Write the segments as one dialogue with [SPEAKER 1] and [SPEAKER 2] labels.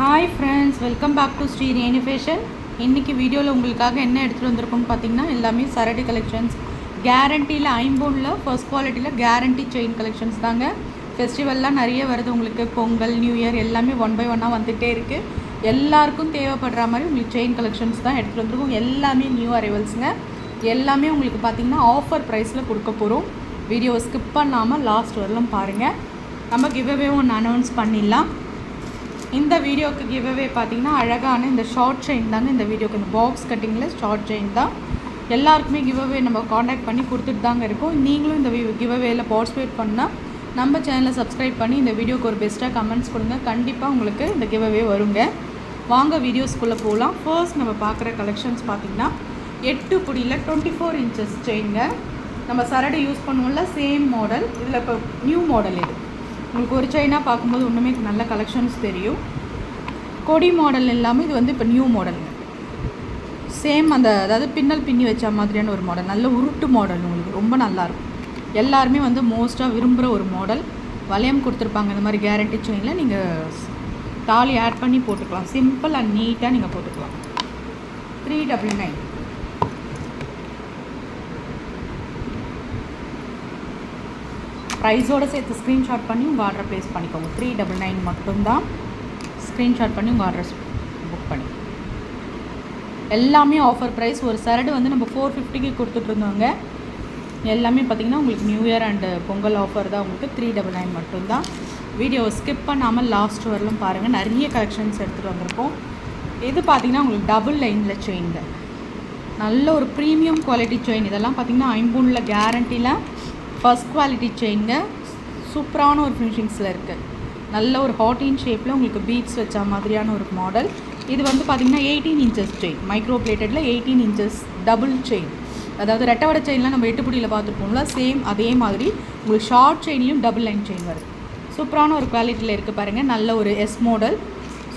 [SPEAKER 1] Hi friends welcome back to Sri Reni fashion இன்றைக்கி வீடியோவில் உங்களுக்காக என்ன எடுத்துகிட்டு வந்திருக்கோம்னு பார்த்தீங்கன்னா எல்லாமே சரடி கலெக்ஷன்ஸ் கேரண்டியில் ஐம்பொனில் ஃபர்ஸ்ட் குவாலிட்டியில் கேரண்டி செயின் கலெக்ஷன்ஸ் தாங்க. ஃபெஸ்டிவல்லாம் நிறைய வருது உங்களுக்கு. பொங்கல் நியூ இயர் எல்லாமே ஒன் பை ஒன்னாக வந்துகிட்டே இருக்குது எல்லாருக்கும் தேவைப்படுற மாதிரி உங்களுக்கு செயின் கலெக்ஷன்ஸ் தான் எடுத்துகிட்டு வந்திருக்கோம். எல்லாமே நியூ அரைவல்ஸுங்க எல்லாமே உங்களுக்கு பார்த்திங்கன்னா ஆஃபர் ப்ரைஸில் கொடுக்க போகிறோம் வீடியோவை ஸ்கிப் பண்ணாமல் லாஸ்ட் வரலும் பாருங்கள் நம்ம கிவ்அவே ஒன்று அனௌன்ஸ் பண்ணிடலாம். இந்த வீடியோக்கு கிவ்அவே பார்த்தீங்கன்னா அழகான இந்த ஷார்ட் செயின் தாங்க இந்த வீடியோக்கு. இந்த பாக்ஸ் கட்டிங்கில் ஷார்ட் செயின் தான். எல்லாருக்குமே கிவ்அவே நம்ம காண்டாக்ட் பண்ணி கொடுத்துட்டு தாங்க இருக்கோம். நீங்களும் இந்த கிவ்அவேயில் பார்ட்டிசிபேட் பண்ணால் நம்ம சேனலை சப்ஸ்கிரைப் பண்ணி இந்த வீடியோக்கு ஒரு பெஸ்ட்டாக கமெண்ட்ஸ் கொடுங்க. கண்டிப்பாக உங்களுக்கு இந்த கிவ்அவே வருங்க. வாங்க வீடியோஸ்குள்ளே போகலாம் ஃபர்ஸ்ட் நம்ம பார்க்குற கலெக்ஷன்ஸ் பார்த்திங்கன்னா எட்டு புடியில் டுவெண்ட்டி ஃபோர் இன்ச்சஸ் செயின்ங்க நம்ம சரடு யூஸ் பண்ணுவோம்ல சேம் மாடல் இதில் இப்போ நியூ மாடல் இது. உங்களுக்கு ஒரு செயினாக பார்க்கும்போது ஒன்றுமே நல்ல கலெக்ஷன்ஸ் தெரியும். கொடி மாடல் இல்லாமல் இது வந்து இப்போ நியூ மாடலுங்க சேம் அந்த அதாவது பின்னல் பின்னி வச்ச மாதிரியான ஒரு மாடல் நல்ல உருட்டு மாடல் உங்களுக்கு. ரொம்ப நல்லாயிருக்கும் எல்லாருமே வந்து மோஸ்ட்டாக விரும்புகிற ஒரு மாடல் வளையம் கொடுத்துருப்பாங்க. இந்த மாதிரி கேரண்டி செயினில் நீங்கள் தாலி ஆட் பண்ணி போட்டுக்கலாம். சிம்பிள் அண்ட் நீட்டாக நீங்கள் போட்டுக்கலாம். த்ரீ டபுள் நைன் ப்ரைஸோடு சேர்த்து ஸ்க்ரீன்ஷாட் பண்ணி உங்கள் ஆர்டர் ப்ளேஸ் பண்ணிக்கோங்க. த்ரீ டபுள் நைன் மட்டும்தான் ஸ்க்ரீன்ஷாட் பண்ணி உங்கள் ஆர்டர் புக் பண்ணி. எல்லாமே ஆஃபர் ப்ரைஸ் ஒரு சரடு வந்து நம்ம ஃபோர் ஃபிஃப்டிக்கு கொடுத்துட்ருந்தோங்க எல்லாமே பார்த்திங்கன்னா உங்களுக்கு new year and Pongal offer தான் உங்களுக்கு த்ரீ டபுள் நைன் மட்டும்தான். வீடியோவை ஸ்கிப் பண்ணாமல் லாஸ்ட் வரலும் பாருங்கள் நிறைய கலெக்ஷன்ஸ் எடுத்துகிட்டு வந்திருக்கோம். இது பார்த்திங்கன்னா உங்களுக்கு டபுள் லைனில் செயின்ங்க நல்ல ஒரு ப்ரீமியம் குவாலிட்டி செயின் இதெல்லாம் பார்த்திங்கன்னா ஐம்பூனில் கேரண்டியில் ஃபஸ்ட் குவாலிட்டி செயின்ங்க சூப்பரான ஒரு ஃபினிஷிங்ஸில் இருக்குது நல்ல ஒரு ஹாட்டின் ஷேப்பில் உங்களுக்கு பீட்ஸ் வச்ச மாதிரியான ஒரு மாடல் இது வந்து பார்த்திங்கன்னா எயிட்டீன் இன்ச்சஸ் செயின் மைக்ரோ பிளேட்டடில் எயிட்டீன் இன்ச்சஸ் டபுள் செயின் அதாவது ரெட்டவட செயின்லாம் நம்ம எட்டுப்படியில் பார்த்துருப்போம்ல சேம் அதே மாதிரி உங்களுக்கு ஷார்ட் செயின்லேயும் டபுள் லைன் செயின் வருது. சூப்பரான ஒரு குவாலிட்டியில் இருக்குது பாருங்கள் நல்ல ஒரு எஸ் மாடல்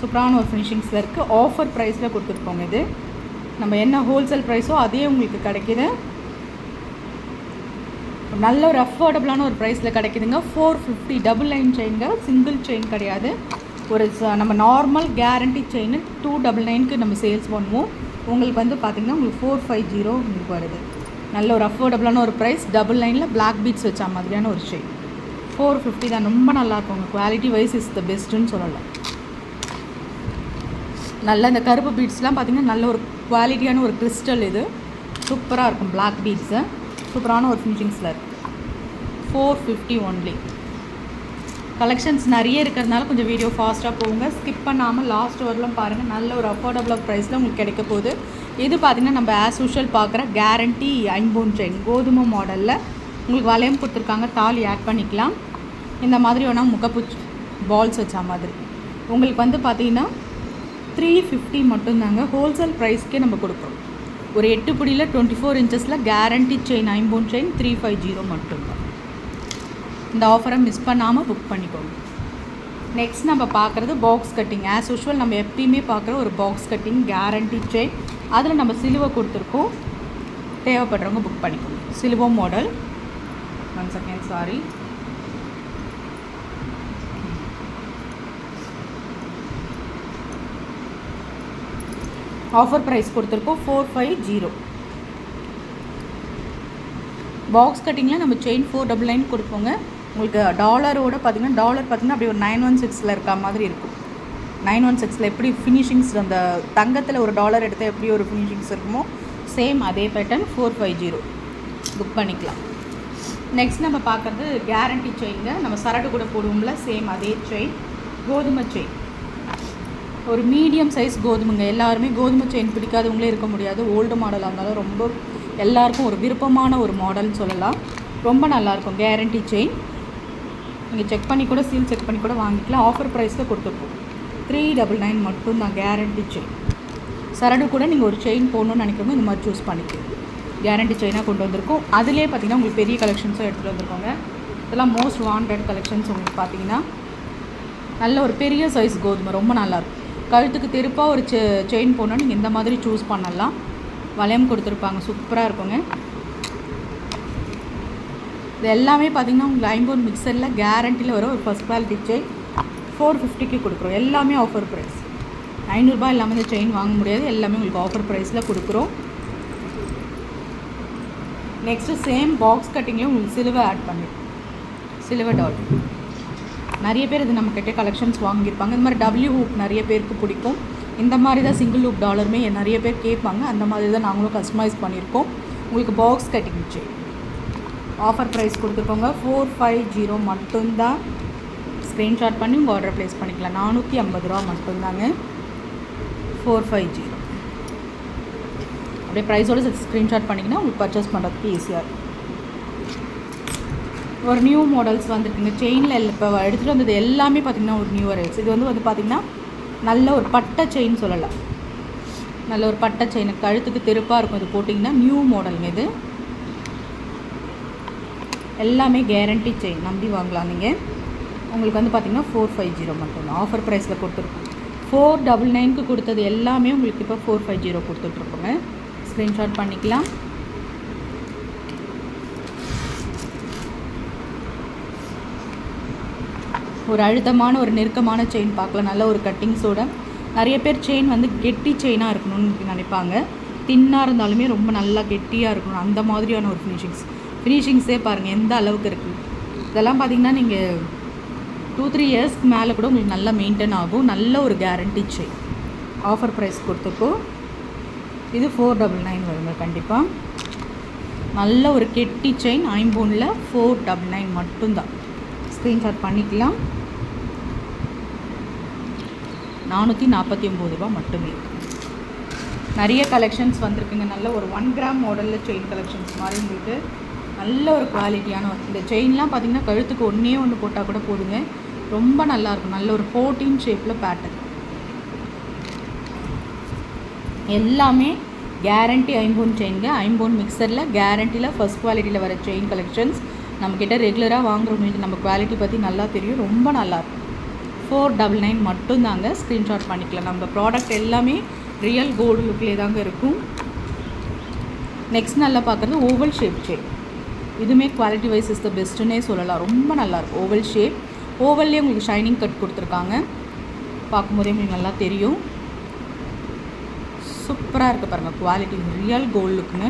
[SPEAKER 1] சூப்பரான ஒரு ஃபினிஷிங்ஸில் இருக்குது ஆஃபர் ப்ரைஸில் கொடுத்துருப்போங்க இது. நம்ம என்ன ஹோல்சேல் ப்ரைஸோ அதே உங்களுக்கு கிடைக்கிது. நல்ல ஒரு அஃபோர்டபுளான ஒரு ப்ரைஸில் கிடைக்குதுங்க. ஃபோர் ஃபிஃப்டி டபுள் லைன் செயின்ங்க சிங்கிள் செயின் கிடையாது. ஒரு நம்ம normal guarantee chain two double நைனுக்கு நம்ம சேல்ஸ் பண்ணுவோம். உங்களுக்கு வந்து பார்த்திங்கன்னா உங்களுக்கு ஃபோர் ஃபைவ் ஜீரோ உங்களுக்கு வருது. நல்ல ஒரு அஃபோர்டபுளான ஒரு ப்ரைஸ் டபுள் லைனில் பிளாக் பீட்ஸ் வச்ச மாதிரியான ஒரு செயின் ஃபோர் ஃபிஃப்டி தான். ரொம்ப நல்லாயிருக்கும் உங்கள் குவாலிட்டி வைஸ் இஸ் த பெஸ்ட்டுன்னு சொல்லலாம் நல்ல இந்த கருப்பு பீட்ஸ்லாம் பார்த்திங்கன்னா நல்ல ஒரு குவாலிட்டியான ஒரு கிறிஸ்டல் இது. சூப்பராக இருக்கும் பிளாக் பீட்ஸு சூப்பரான ஒரு ஃபினிஷிங்ஸில் இருக்குது ஃபோர் ஃபிஃப்டி ஒன்லி கலெக்ஷன்ஸ் நிறைய இருக்கிறதுனால கொஞ்சம் வீடியோ ஃபாஸ்ட்டாக போகுங்க. ஸ்கிப் பண்ணாமல் லாஸ்ட் வரலாம் பாருங்கள் நல்ல ஒரு அஃபோர்டபுள் ப்ரைஸில் உங்களுக்கு கிடைக்க போகுது. இது பார்த்திங்கன்னா நம்ம ஆஸ் யூஷுவல் பார்க்குற கேரண்டி ஐம்பூன் செயின் கோதுமை மாடலில் உங்களுக்கு வளையம் கொடுத்துருக்காங்க. தாலி ஆட் பண்ணிக்கலாம். இந்த மாதிரி வேணால் முகப்பூச்சி பால்ஸ் வச்ச மாதிரி. உங்களுக்கு வந்து பார்த்திங்கன்னா த்ரீ ஃபிஃப்டி மட்டும்தாங்க ஹோல்சேல் ப்ரைஸ்க்கே நம்ம கொடுக்குறோம் ஒரு எட்டு பிடியில் டுவெண்ட்டி ஃபோர் இன்ச்சஸில் கேரண்டி செயின் ஐம்பூன் செயின் த்ரீ ஃபைவ் ஜீரோ மட்டும்தான் இந்த ஆஃபரை மிஸ் பண்ணாமல் புக் பண்ணிக்கோங்க. நெக்ஸ்ட் நம்ம பார்க்குறது பாக்ஸ் கட்டிங் ஆஸ் யூஷுவல் நம்ம எப்பயுமே பார்க்குற ஒரு பாக்ஸ் கட்டிங் கேரண்டி செயின் அதில் நம்ம சிலுவை கொடுத்துருக்கோம். தேவைப்படுறவங்க புக் பண்ணிக்கோங்க. சிலுவோ model one second sorry offer price கொடுத்துருக்கோம் ஃபோர் ஃபைவ் ஜீரோ பாக்ஸ் கட்டிங்கில் நம்ம செயின் ஃபோர் டபுள் நைன் கொடுப்போங்க. உங்களுக்கு டாலரோட பார்த்திங்கன்னா டாலர் பார்த்திங்கன்னா அப்படி ஒரு நைன் ஒன் சிக்ஸில் இருக்க மாதிரி இருக்கும். நைன் ஒன் சிக்ஸில் எப்படி ஃபினிஷிங்ஸ் அந்த தங்கத்தில் ஒரு டாலர் எடுத்தால் எப்படி ஒரு ஃபினிஷிங்ஸ் இருக்குமோ சேம் அதே pattern four five zero book பண்ணிக்கலாம். நெக்ஸ்ட் நம்ம பார்க்குறது கேரண்டி செயின்ங்க நம்ம சரடு கூட போடுவோம்ல சேம் அதே செயின் கோதுமை செயின் ஒரு மீடியம் சைஸ் கோதுமைங்க. எல்லாருமே கோதுமை செயின் பிடிக்காதவங்களே இருக்க முடியாது. ஓல்டு மாடலாக இருந்தாலும் ரொம்ப எல்லாருக்கும் ஒரு விருப்பமான ஒரு மாடல்னு சொல்லலாம். ரொம்ப நல்லாயிருக்கும் கேரண்டி செயின் நீங்கள் செக் பண்ணி கூட சீல் செக் பண்ணி கூட வாங்கிக்கலாம். ஆஃபர் ப்ரைஸில் கொடுத்துருப்போம். த்ரீ டபுள் நைன் மட்டும் தான் கேரண்டி செயின் சரடு கூட நீங்கள் ஒரு செயின் போடணும்னு நினைக்கிறவங்க இந்த மாதிரி சூஸ் பண்ணிக்கலாம். கேரண்டி செயினாக கொண்டு வந்திருக்கோம். அதிலே பார்த்தீங்கன்னா உங்களுக்கு பெரிய கலெக்ஷன்ஸும் எடுத்துகிட்டு வந்திருக்கோங்க. இதெல்லாம் மோஸ்ட் வாண்டட் கலெக்ஷன்ஸ் உங்களுக்கு பார்த்தீங்கன்னா நல்ல ஒரு பெரிய சைஸ் கோதுமை. ரொம்ப நல்லாயிருக்கும் கழுத்துக்கு திருப்பாக ஒரு செ செயின் போனால் நீங்கள் இந்த மாதிரி சூஸ் பண்ணலாம். வளையம் கொடுத்துருப்பாங்க. சூப்பராக இருக்குங்க. இது எல்லாமே பார்த்திங்கன்னா உங்களுக்கு ஐம்பது மிக்சரில் கேரண்டியில் வர ஒரு ஃபஸ்ட் குவாலிட்டி செயின் ஃபோர் ஃபிஃப்டிக்கு கொடுக்குறோம். எல்லாமே ஆஃபர் ப்ரைஸ் ஐநூறுரூபா இல்லாமல் இந்த செயின் வாங்க முடியாது. எல்லாமே உங்களுக்கு ஆஃபர் ப்ரைஸில் கொடுக்குறோம். நெக்ஸ்ட்டு சேம் பாக்ஸ் கட்டிங்லேயும் உங்களுக்கு சிலுவை ஆட் பண்ணி சிலுவை டால் நிறைய பேர் இது நம்மக்கிட்ட கலெக்ஷன்ஸ் வாங்கியிருப்பாங்க. இந்த மாதிரி டபிள்யூ ஹூப் நிறைய பேருக்கு பிடிக்கும். இந்த மாதிரி தான் சிங்கிள் ஹூப் டாலருமே நிறைய பேர் கேட்பாங்க. அந்த மாதிரி தான் நாங்களும் கஸ்டமைஸ் பண்ணியிருக்கோம். உங்களுக்கு box cutting chain offer price கொடுத்துருக்கோங்க four five zero மட்டும்தான் ஸ்க்ரீன்ஷாட் பண்ணி உங்கள் ஆர்டர் ப்ளேஸ் பண்ணிக்கலாம். நானூற்றி ஐம்பது ரூபா மட்டும்தாங்க. ஃபோர் ஃபைவ் ஜீரோ அப்படியே ப்ரைஸோடு ஸ்க்ரீன்ஷாட் பண்ணிங்கன்னா உங்களுக்கு பர்ச்சேஸ் பண்ணுறதுக்கு ஈஸியாக இருக்கும். ஒரு நியூ மாடல்ஸ் வந்துருக்குங்க. செயினில் இப்போ எடுத்துகிட்டு வந்தது எல்லாமே பார்த்திங்கன்னா ஒரு நியூ அரைவ்ஸ் இது வந்து வந்து பார்த்திங்கன்னா நல்ல ஒரு பட்டை செயின் சொல்லலாம். நல்ல ஒரு பட்டை செயின் கழுத்துக்கு தெருப்பாக இருக்கும். இது போட்டிங்கன்னா நியூ மாடலுங்க இது. எல்லாமே கேரண்டி செயின் நம்பி வாங்கலாம் நீங்கள் உங்களுக்கு வந்து பார்த்திங்கன்னா ஃபோர் ஃபைவ் ஜீரோ மட்டும்தான் ஆஃபர் ப்ரைஸில் கொடுத்துருக்கோம். ஃபோர் டபுள் நைனுக்கு கொடுத்தது எல்லாமே உங்களுக்கு இப்போ ஃபோர் ஃபைவ் ஜீரோ கொடுத்துட்ருக்கோங்க. ஸ்க்ரீன்ஷாட் பண்ணிக்கலாம். ஒரு அழுத்தமான ஒரு நெருக்கமான செயின் பார்க்கலாம். நல்ல ஒரு கட்டிங்ஸோட நிறைய பேர் செயின் வந்து கெட்டி செயினாக இருக்கணும்னு நினைப்பாங்க. தின்னாக இருந்தாலுமே ரொம்ப நல்லா கெட்டியாக இருக்கணும். அந்த மாதிரியான ஒரு ஃபினிஷிங்ஸ் ஃபினிஷிங்ஸே பாருங்கள் எந்த அளவுக்கு இருக்குது இதெல்லாம் பார்த்திங்கன்னா நீங்கள் டூ த்ரீ இயர்ஸ்க்கு மேலே கூட உங்களுக்கு நல்லா மெயின்டைன் ஆகும். நல்ல ஒரு கேரண்டி செயின் ஆஃபர் ப்ரைஸ் கொடுத்துருக்கோம் இது ஃபோர் டபுள் நைன் வருங்க கண்டிப்பாக நல்ல ஒரு கெட்டி செயின் ஐம்பூனில் ஃபோர் டபுள் நைன் மட்டும்தான். ஸ்க்ரீன்ஷாட் பண்ணிக்கலாம். நானூற்றி நாற்பத்தி ஒம்பது ரூபா மட்டுமே நிறைய கலெக்ஷன்ஸ் வந்திருக்குங்க. நல்ல ஒரு ஒன் கிராம் மாடலில் செயின் கலெக்ஷன்ஸ் மாதிரி உங்களுக்கு நல்ல ஒரு குவாலிட்டியான இந்த செயின்லாம் பார்த்திங்கன்னா கழுத்துக்கு ஒன்றே ஒன்று போட்டால் கூட போதுங்க. ரொம்ப நல்லாயிருக்கும் நல்ல ஒரு ஃபோர்டீன் ஷேப்பில் பேட்டர்ன் எல்லாமே கேரண்டி ஐம்போன் செயின்ங்க ஐம்போன் மிக்சரில் கேரண்டியில் ஃபஸ்ட் குவாலிட்டியில் வர செயின் கலெக்ஷன்ஸ் நம்மக்கிட்ட ரெகுலராக வாங்குறவங்களுக்கு நம்ம குவாலிட்டி பற்றி நல்லா தெரியும். ரொம்ப நல்லாயிருக்கும் ஃபோர் டபுள் நைன் மட்டும்தாங்க ஸ்க்ரீன்ஷாட் பண்ணிக்கலாம். நம்ம ப்ராடக்ட் எல்லாமே ரியல் கோல்டு லுக்லேயே தாங்க இருக்கும். நெக்ஸ்ட் நல்லா பார்க்குறது ஓவல் ஷேப் செயின் இதுவுமே குவாலிட்டி வைஸ் இஸ் த பெஸ்ட்டுன்னே சொல்லலாம். ரொம்ப நல்லாயிருக்கும். ஓவல் ஷேப் ஓவல்லே உங்களுக்கு ஷைனிங் கட் கொடுத்துருக்காங்க. பார்க்கும்போதே உங்களுக்கு நல்லா தெரியும். சூப்பராக இருக்குது பாருங்கள் குவாலிட்டி ரியல் கோல்டு லுக்குன்னு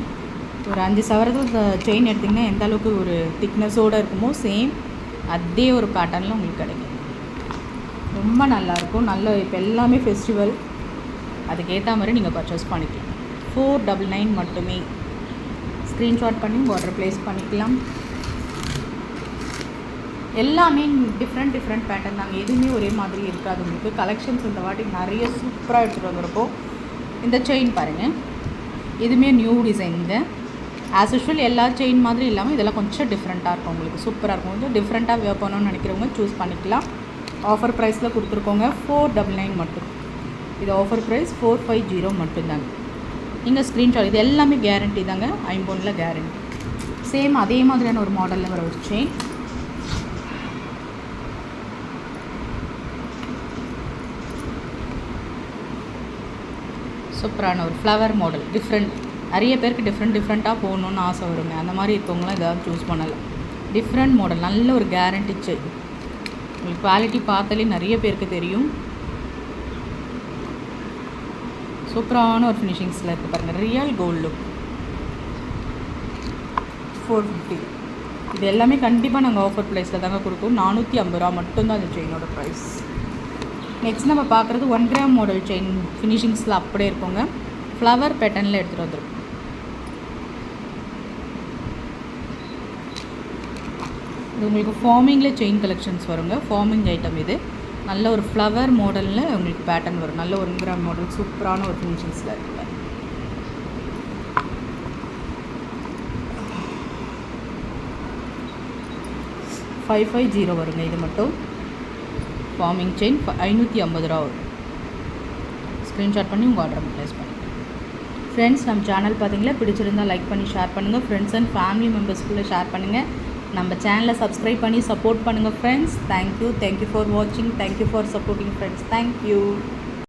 [SPEAKER 1] ஒரு அஞ்சு சவரத்தில் செயின் எடுத்திங்கன்னா எந்த அளவுக்கு ஒரு திக்னஸோடு இருக்குமோ சேம் அதே ஒரு பேட்டர்னில் உங்களுக்கு கிடைக்கும். ரொம்ப நல்லாயிருக்கும். நல்ல இப்போ எல்லாமே ஃபெஸ்டிவல் அதுக்கேற்ற மாதிரி நீங்கள் பர்ச்சேஸ் பண்ணிக்கலாம். ஃபோர் டபுள் நைன் மட்டுமே. ஸ்க்ரீன்ஷாட் பண்ணி பார்டர் ப்ளேஸ் பண்ணிக்கலாம். எல்லாமே டிஃப்ரெண்ட் டிஃப்ரெண்ட் பேட்டர்ன் தாங்க. எதுவுமே ஒரே மாதிரி இருக்காது உங்களுக்கு. கலெக்ஷன்ஸ் இந்த வாட்டி நிறைய சூப்பராக எடுத்துகிட்டு வந்திருக்கோம் இந்த செயின் பாருங்கள் இதுவுமே நியூ டிசைனுங்க ஆஸ் யூஷுவல் எல்லா செயின் மாதிரி இல்லாமல் இதெல்லாம் கொஞ்சம் டிஃப்ரெண்ட்டாக இருக்கும் உங்களுக்கு. சூப்பராக இருக்கும். கொஞ்சம் டிஃப்ரெண்ட்டாக வியர் பண்ணணும்னு நினைக்கிறவங்க சூஸ் பண்ணிக்கலாம். ஆஃபர் ப்ரைஸில் கொடுத்துருக்கோங்க. ஃபோர் டபுள் நைன் மட்டும். இது offer price four five zero மட்டும்தாங்க. நீங்கள் ஸ்க்ரீன்ஷாட் இது எல்லாமே கேரண்டி தாங்க. ஐம்போனில் கேரண்டி சேம் அதே மாதிரியான ஒரு மாடலில் வர ஒரு செயின் சூப்பரான ஒரு ஃப்ளவர் மாடல் டிஃப்ரெண்ட் நிறைய பேருக்கு டிஃப்ரெண்ட் டிஃப்ரெண்ட்டாக போகணுன்னு ஆசை வருங்க. அந்த மாதிரி இருக்கவங்களாம் இதாவது சூஸ் பண்ணலாம். டிஃப்ரெண்ட் மாடல் நல்ல ஒரு கேரண்டி செயின் உங்களுக்கு குவாலிட்டி பார்த்தாலே நிறைய பேருக்கு தெரியும். சூப்பரான ஒரு ஃபினிஷிங்ஸில் இருக்குது பாருங்கள் real gold look four fifty இது எல்லாமே கண்டிப்பாக நாங்கள் ஆஃபர் ப்ரைஸில் தாங்க கொடுப்போம் நானூற்றி ஐம்பது ரூபா மட்டும்தான் அந்த செயினோட ப்ரைஸ் நெக்ஸ்ட் நம்ம பார்க்குறது ஒன் கிராம் மாடல் செயின் ஃபினிஷிங்ஸில் அப்படியே இருக்கோங்க. ஃப்ளவர் பேட்டர்னில் எடுத்துகிட்டு வந்துருக்கும். இது உங்களுக்கு ஃபார்மிங்கில் செயின் கலெக்ஷன்ஸ் வருங்க. ஃபார்மிங் ஐட்டம் இது. நல்ல ஒரு ஃப்ளவர் மாடலில் உங்களுக்கு பேட்டர்ன் வரும். நல்ல ஒரு கிராம் மாடல் சூப்பரான ஒரு ஃபங்க்ஷன்ஸில் இருக்குல்ல ஃபைவ் ஃபைவ் ஜீரோ வருங்க. இது மட்டும். ஃபார்மிங் செயின் ஐநூற்றி ஐம்பது ரூபா வரும். ஸ்க்ரீன்ஷாட் பண்ணி உங்கள் ஆர்டர் ப்ளேஸ் பண்ணுங்கள் ஃப்ரெண்ட்ஸ் நம்ம சேனல் பார்த்தீங்களா? பிடிச்சிருந்தால் லைக் பண்ணி ஷேர் பண்ணுங்கள் ஃப்ரெண்ட்ஸ் அண்ட் ஃபேமிலி மெம்பர்ஸ்குள்ளே ஷேர் பண்ணுங்கள் நம்ம சேனலை சப்ஸ்கிரைப் பண்ணி சப்போர்ட் பண்ணுங்கள் friends thank you thank you for வாட்சிங் thank you for supporting friends thank you